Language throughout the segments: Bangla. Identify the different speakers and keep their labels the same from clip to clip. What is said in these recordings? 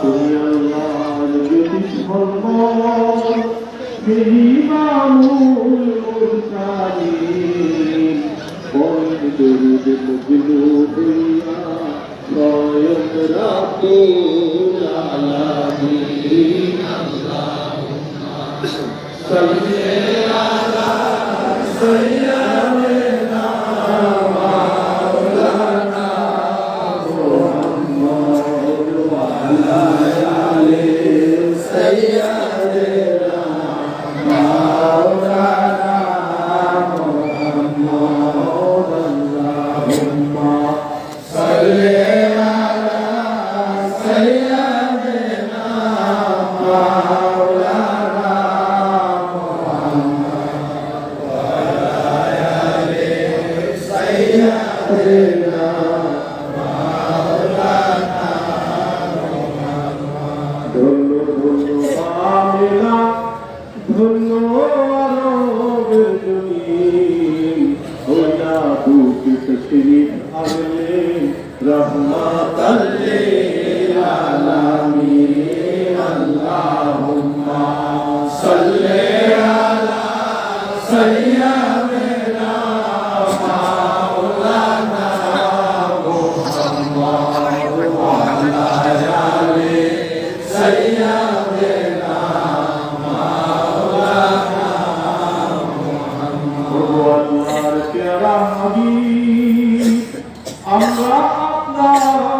Speaker 1: তুমি আল্লাহর জ্যোতি সম্ভব ইমামুল মুরসালিন বন্ধ দরুদ মজনু হইয়া স্বয়ং রাব্বুল আলামিন ধন্য Oh, yeah, who keeps the city? আমরা আপনার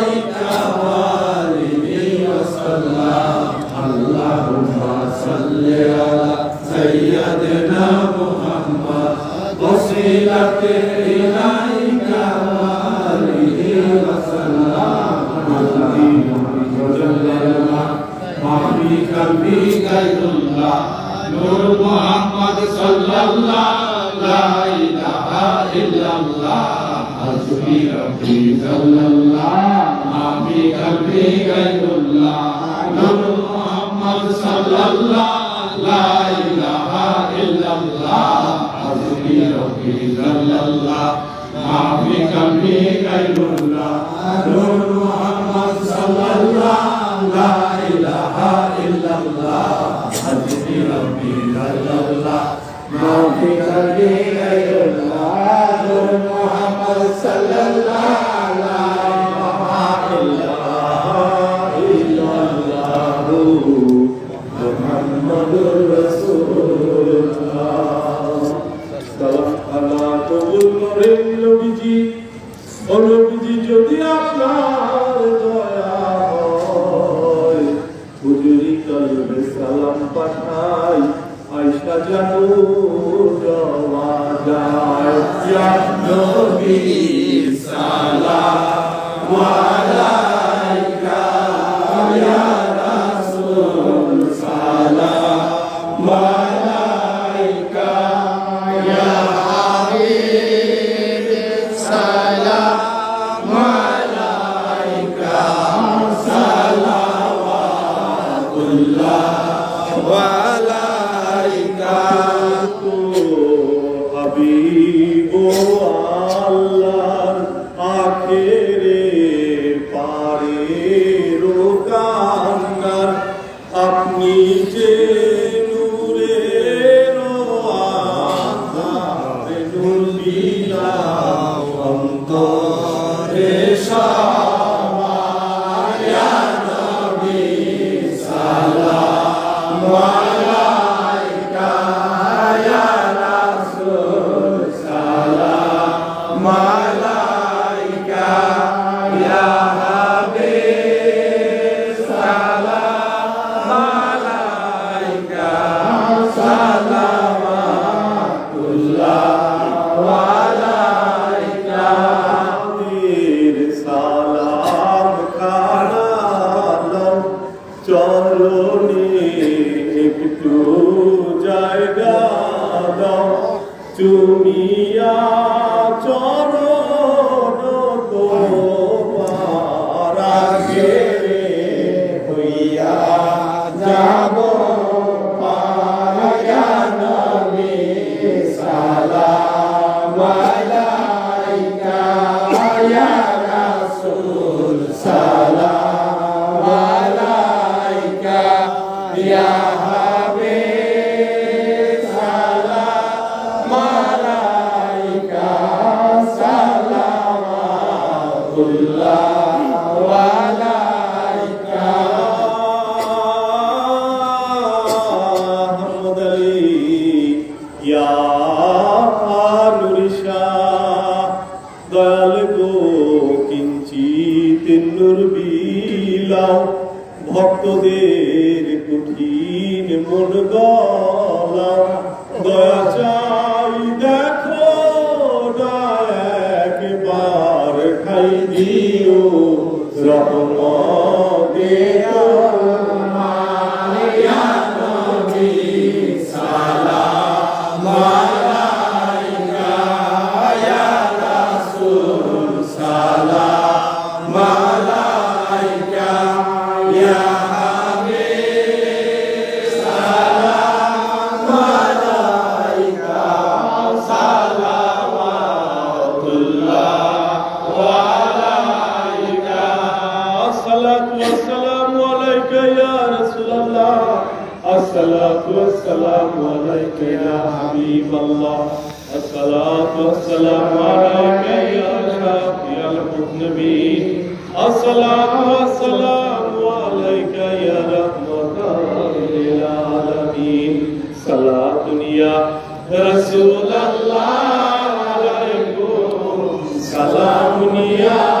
Speaker 1: গায়রুল্লাহ নূর মুহাম্মদ সাল্লাল্লাহু লা ইলাহা ইল্লাল্লাহ হাসবি রব্বি সাল্লাল্লাহ মাহবি কলবি গায়রুল্লাহ নূর মুহাম্মদ সাল্লাল্লাহু লা ইলাহা ইল্লাল্লাহ হাসবি রব্বি সাল্লাল্লাহ মাহবি কলবি গায়রুল্লাহ পাঠাই আয়সা জানু দেওয়া যায়। নবী সালাম।
Speaker 2: believe. Yeah. দয়া চাই দেখো الصلاة والسلام عليك يا حبيب الله الصلاة والسلام عليك يا شافي النبي الصلاة والسلام عليك يا رحمة للعالمين صلاة يا رسول الله عليكم سلام يا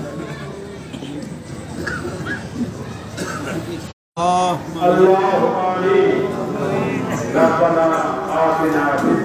Speaker 3: اللهم آمين ربنا آتنا في